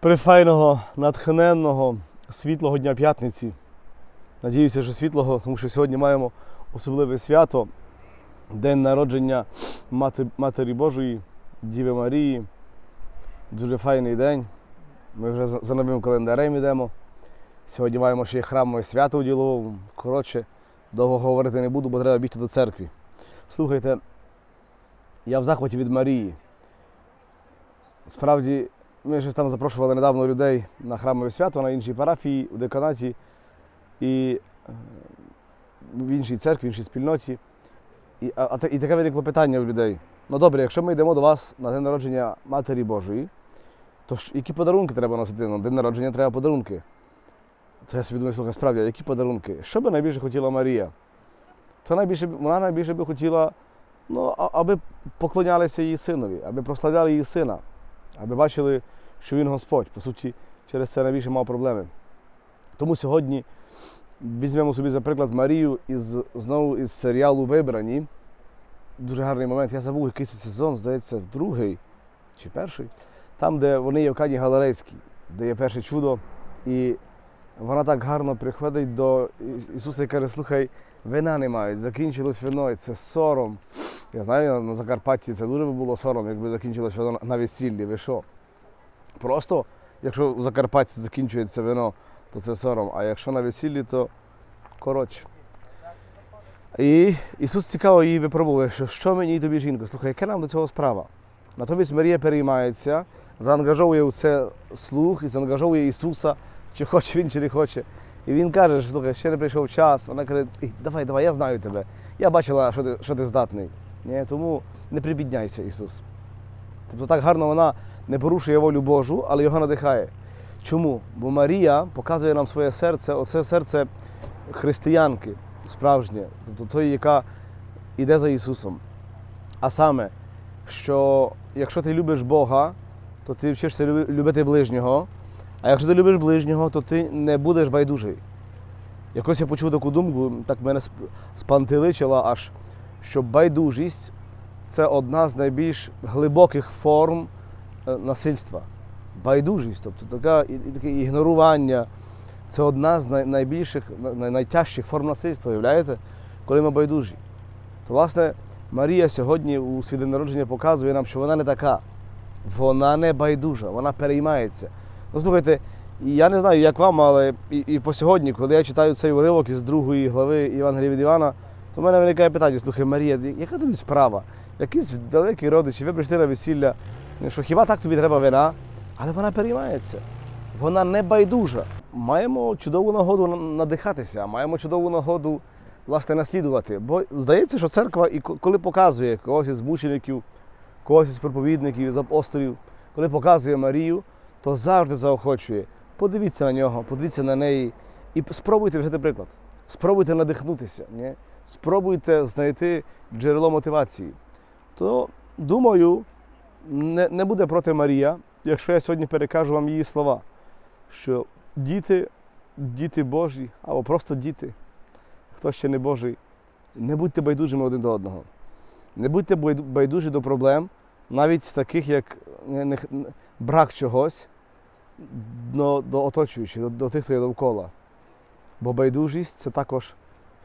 прифайного, натхненного, світлого дня п'ятниці. Надіюся, що світлого, тому що сьогодні маємо особливе свято, день народження Мати, Матері Божої, Діви Марії. Дуже файний день. Ми вже за новим календарем йдемо. Сьогодні маємо ще храмове свято у діловому. Коротше, довго говорити не буду, бо треба бігти до церкви. Слухайте, я в захваті від Марії. Справді, ми ж там запрошували недавно людей на храмове свято на іншій парафії, у деканаті і е, в іншій церкві, в іншій спільноті. І, а, і таке виникло питання у людей. Ну добре, якщо ми йдемо до вас на день народження Матері Божої, то ж які подарунки треба носити? На день народження треба подарунки. То я собі думаю, слухай, справді, які подарунки? Що би найбільше хотіла Марія? То найбільше, вона найбільше би хотіла, ну, аби поклонялися її синові, аби прославляли її сина, аби бачили, що він Господь. По суті, через це найбільше мав проблеми. Тому сьогодні візьмемо собі за приклад Марію із, знову із серіалу Вибрані. Дуже гарний момент. Я забув якийсь сезон, здається, другий чи перший. Там, де вони є в Кані Галарейській, де є перше чудо. І вона так гарно приходить до Ісуса і каже, слухай, вина не мають, закінчилось вино, і це сором. Я знаю, на Закарпатті це дуже би було сором, якби закінчилось вино на весіллі. Ви що? Просто, якщо в Закарпатті закінчується вино, то це сором. А якщо на весіллі, то коротше. І Ісус цікаво її випробує, що що мені тобі, жінко, слухай, яка нам до цього справа? Натомість Марія переймається, заангажовує у це слух і заангажовує Ісуса, чи хоче він, чи не хоче. І він каже, що слухай, ще не прийшов час. Вона каже, давай, давай, я знаю тебе. Я бачила, що ти, що ти здатний. Ні? Тому не прибідняйся, Ісус. Тобто так гарно вона не порушує волю Божу, але його надихає. Чому? Бо Марія показує нам своє серце, оце серце християнки справжнє, тобто тої, яка йде за Ісусом. А саме, що якщо ти любиш Бога, то ти вчишся любити ближнього, а якщо ти любиш ближнього, то ти не будеш байдужий. Якось я почув таку думку, так мене сп- спантеличила аж, що байдужість це одна з найбільш глибоких форм е, насильства. Байдужість, тобто така, і, таке ігнорування, це одна з най, найбільших, най, найтяжчих форм насильства, уявляєте? Коли ми байдужі. То, власне, Марія сьогодні у свій народження показує нам, що вона не така. Вона не байдужа, вона переймається. Ну, слухайте, я не знаю, як вам, але і, і по сьогодні, коли я читаю цей уривок із другої глави Євангелія від Івана, то в мене виникає питання: слухай, Марія, яка тобі справа? Якісь далекі родичі, ви прийшли на весілля, що хіба так тобі треба вина? Але вона переймається. Вона не байдужа. Маємо чудову нагоду надихатися, маємо чудову нагоду власне наслідувати. Бо здається, що церква, і коли показує когось із мучеників, когось із проповідників, із апостолів, коли показує Марію, то завжди заохочує. Подивіться на нього, подивіться на неї і спробуйте взяти приклад. Спробуйте надихнутися, ні? Спробуйте знайти джерело мотивації. То, думаю, не, не буде проти Марія, якщо я сьогодні перекажу вам її слова, що діти, діти Божі, або просто діти, хто ще не Божий, не будьте байдужими один до одного. Не будьте байдужі до проблем, навіть таких, як брак чогось до оточуючих, до, до тих, хто є довкола. Бо байдужість це також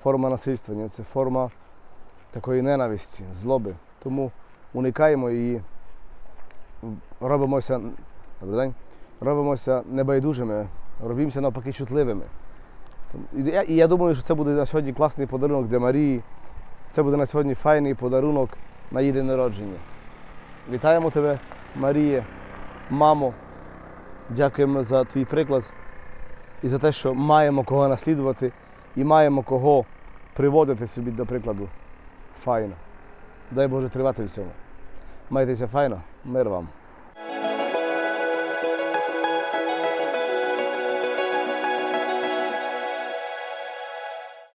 форма насильства, ні? це форма такої ненависті, злоби. Тому уникаємо її, робимося, добрий день, робимося небайдужими, робімося навпаки чутливими. І я, думаю, що це буде на сьогодні класний подарунок для Марії. Це буде на сьогодні файний подарунок на її день народження. Вітаємо тебе, Маріє, мамо. Дякуємо за твій приклад і за те, що маємо кого наслідувати і маємо кого приводити собі до прикладу. Файно. Дай Боже тривати всьому. Майтеся файно, мир вам.